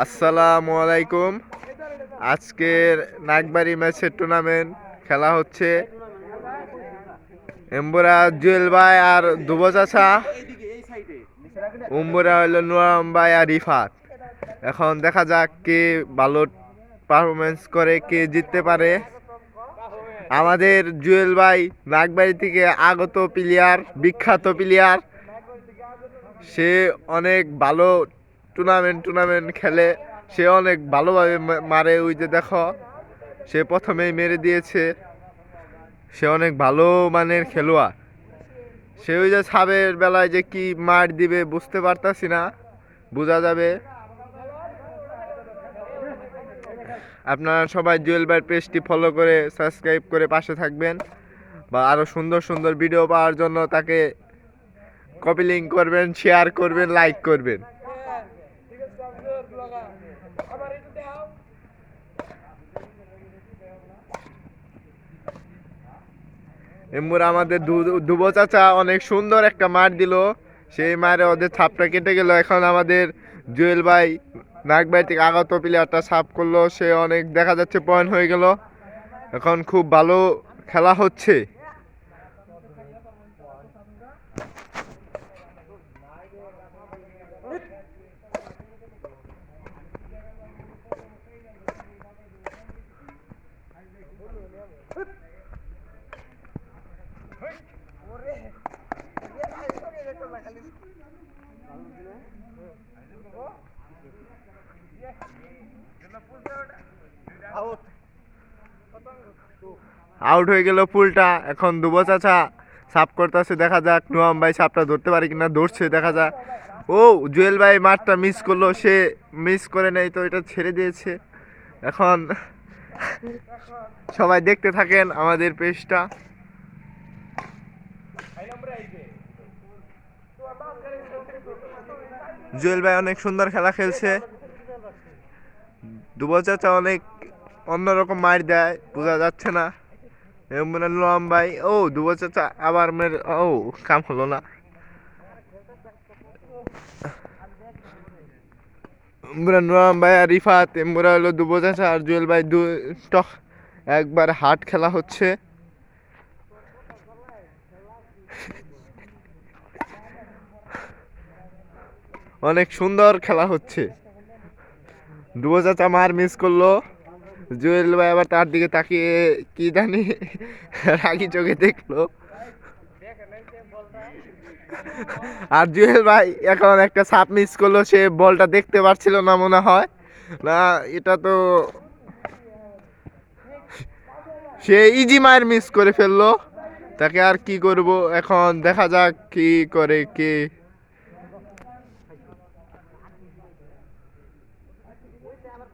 আসসালামু আলাইকুম। আজকের নাগবাড়ি ম্যাচের টুর্নামেন্ট খেলা হচ্ছে এম্বুরা জুয়েল ভাই আর দুবো চাচা। উম্বুরা হইল নুরাম ভাই আর রিফাত। এখন দেখা যাক কে ভালো পারফরমেন্স করে, কে জিততে পারে। আমাদের জুয়েল ভাই নাগবাড়ি থেকে আগত প্লেয়ার বিখ্যাত প্লেয়ার সে অনেক ভালো টুর্নামেন্ট টুর্নামেন্ট খেলে, সে অনেক ভালোভাবে মারে। ওই যে দেখো, সে প্রথমেই মেরে দিয়েছে। সে অনেক ভালো মানের খেলোয়াড়। সে ওই যে সাবের বেলায় যে কি মার দিবে বুঝতে পারতাছি না। বোঝা যাবে। আপনারা সবাই জুয়েল ভাইয়ের পেজটি ফলো করে সাবস্ক্রাইব করে পাশে থাকবেন। বা আরও সুন্দর সুন্দর ভিডিও পাওয়ার জন্য তাকে কপি লিঙ্ক করবেন শেয়ার করবেন লাইক করবেন। এমুর আমাদের দুবো চাচা অনেক সুন্দর একটা মার দিল। সেই মারে ওদের ছাপটা কেটে গেল। এখন আমাদের জুয়েল ভাই নাগবাই থেকে আগত প্লেয়ারটা সাপ করল। সে অনেক দেখা যাচ্ছে পয়েন্ট হয়ে গেল। এখন খুব ভালো খেলা হচ্ছে। আউট হয়ে গেল পুলটা এখন দুবো চাচা সাপ করতেছে, দেখা যাক। নোয়াম ভাই সাপটা ধরতে পারে কিনা, ধরছে, দেখা যাক। ও, জুয়েল ভাই মাঠটা মিস করল, সে মিস করে নেই তো, এটা ছেড়ে দিয়েছে। এখন সবাই দেখতে থাকেন আমাদের পেজটা জুয়েল ভাই অনেক সুন্দর খেলা খেলছে। দুবো চাচা অনেক অন্যরকম মার দেয়, বোঝা যাচ্ছে না। নোয়াম ভাই ও দুবো চাচা আবার মেরে, ও, কাম হলো না। নোয়াম ভাই আর রিফাত এমরা হলো দুবো চাচা আর জুয়েল ভাই দু টক একবার হাট খেলা হচ্ছে। অনেক সুন্দর খেলা হচ্ছে। দুবো চাচা মার মিস করল। জুয়েল ভাই আবার তার দিকে তাকিয়ে কি জানি রাগি চোখে দেখল। আর জুয়েল ভাই এখন একটা সাপ মিস করল, সে বলটা দেখতে পারছিল না মনে হয়। না, এটা তো সে ইজি মায়ের মিস করে ফেলল। তাকে আর কি করব, এখন দেখা যাক কি করে কে আবার